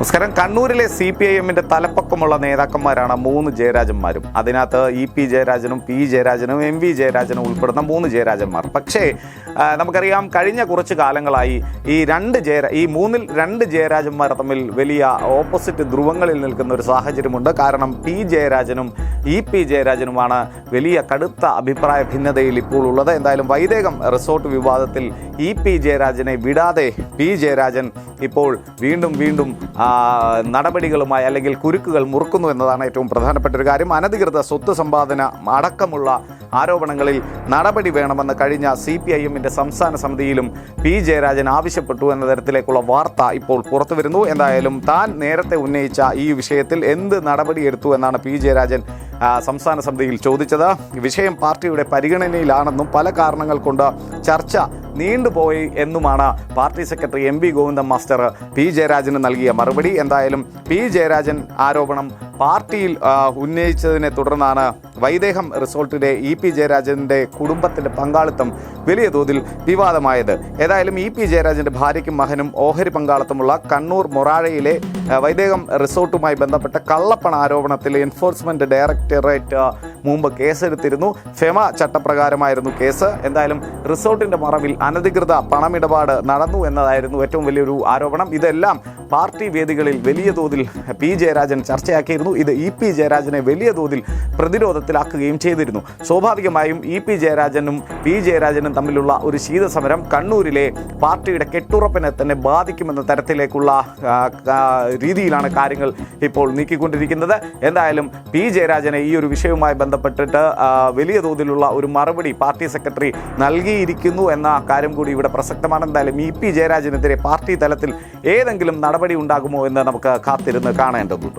നമസ്കാരം. കണ്ണൂരിലെ C P I എമ്മിന്റെ തലപ്പക്കമുള്ള നേതാക്കന്മാരാണ് മൂന്ന് ജയരാജന്മാരും. അതിനകത്ത് ഇ പി ജയരാജനും പി ജയരാജനും എം വി ജയരാജനും ഉൾപ്പെടുന്ന മൂന്ന് ജയരാജന്മാർ. പക്ഷേ നമുക്കറിയാം കഴിഞ്ഞ കുറച്ച് കാലങ്ങളായി ഈ രണ്ട് ജയര ഈ മൂന്നിൽ രണ്ട് ജയരാജന്മാർ തമ്മിൽ വലിയ ഓപ്പോസിറ്റ് ധ്രുവങ്ങളിൽ നിൽക്കുന്ന ഒരു സാഹചര്യമുണ്ട്. കാരണം പി ജയരാജനും ഇ പി ജയരാജനുമാണ് വലിയ കടുത്ത അഭിപ്രായ ഭിന്നതയിൽ ഇപ്പോൾ ഉള്ളത്. എന്തായാലും വൈദേകം റിസോർട്ട് വിവാദത്തിൽ ഇ പി ജയരാജനെ വിടാതെ പി ജയരാജൻ ഇപ്പോൾ വീണ്ടും വീണ്ടും നടപടികളുമായി അല്ലെങ്കിൽ കുരുക്കുകൾ മുറുക്കുന്നു എന്നതാണ് ഏറ്റവും പ്രധാനപ്പെട്ട ഒരു കാര്യം. അനധികൃത സ്വത്ത് സമ്പാദന അടക്കമുള്ള ആരോപണങ്ങളിൽ നടപടി വേണമെന്ന് കഴിഞ്ഞ സി പി ഐ എമ്മിന്റെ സംസ്ഥാന സമിതിയിലും പി ജയരാജൻ ആവശ്യപ്പെട്ടു എന്ന തരത്തിലേക്കുള്ള വാർത്ത ഇപ്പോൾ പുറത്തു വരുന്നു. എന്തായാലും താൻ നേരത്തെ ഉന്നയിച്ച ഈ വിഷയത്തിൽ എന്ത് നടപടിയെടുത്തു എന്നാണ് പി ജയരാജൻ സംസ്ഥാന സമിതിയിൽ ചോദിച്ചത്. വിഷയം പാർട്ടിയുടെ പരിഗണനയിലാണെന്നും പല കാരണങ്ങൾ കൊണ്ട് ചർച്ച നീണ്ടുപോയി എന്നുമാണ് party secretary M Govindan master P ജയരാജന് നൽകിയ മറുപടി. എന്തായാലും പി ജയരാജൻ ആരോപണം പാർട്ടിയിൽ ഉന്നയിച്ചതിനെ തുടർന്നാണ് വൈദേഹം റിസോർട്ടിലെ ഇ പി ജയരാജന്റെ കുടുംബത്തിന്റെ പങ്കാളിത്തം വലിയ തോതിൽ വിവാദമായത്. ഏതായാലും ഇ പി ജയരാജന്റെ ഭാര്യയ്ക്കും മകനും ഓഹരി പങ്കാളിത്തമുള്ള കണ്ണൂർ മൊറാഴയിലെ വൈദേഹം റിസോർട്ടുമായി ബന്ധപ്പെട്ട കള്ളപ്പണ ആരോപണത്തിൽ എൻഫോഴ്സ്മെന്റ് ഡയറക്ടറേറ്റ് മുമ്പ് കേസെടുത്തിരുന്നു. ഫെമ ചട്ടപ്രകാരമായിരുന്നു കേസ്. എന്തായാലും റിസോർട്ടിന്റെ മറവിൽ അനധികൃത പണമിടപാട് നടന്നു എന്നതായിരുന്നു ഏറ്റവും വലിയൊരു ആരോപണം. ഇതെല്ലാം പാർട്ടി വേദികളിൽ വലിയ തോതിൽ പി ജയരാജൻ ചർച്ചയാക്കിയിരുന്നു. ഇത് ഇ പി ജയരാജനെ വലിയ തോതിൽ പ്രതിരോധത്തിലാക്കുകയും ചെയ്തിരുന്നു. സ്വാഭാവികമായും ഇ പി ജയരാജനും പി ജയരാജനും തമ്മിലുള്ള ഒരു ശീതസമരം കണ്ണൂരിലെ പാർട്ടിയുടെ കെട്ടുറപ്പിനെ തന്നെ ബാധിക്കുമെന്ന തരത്തിലേക്കുള്ള രീതിയിലാണ് കാര്യങ്ങൾ ഇപ്പോൾ നീക്കിക്കൊണ്ടിരിക്കുന്നത്. എന്തായാലും പി ജയരാജനെ ഈ ഒരു വിഷയവുമായി ബന്ധപ്പെട്ടിട്ട് വലിയ തോതിലുള്ള ഒരു മറുപടി പാർട്ടി സെക്രട്ടറി നൽകിയിരിക്കുന്നു എന്ന കാര്യം കൂടി ഇവിടെ പ്രസക്തമാണ്. എന്തായാലും ഇ പി ജയരാജനെതിരെ പാർട്ടി തലത്തിൽ ഏതെങ്കിലും നടപടി ഉണ്ടാകുമോ എന്ന് നമുക്ക് കാത്തിരുന്ന് കാണേണ്ടതുണ്ട്.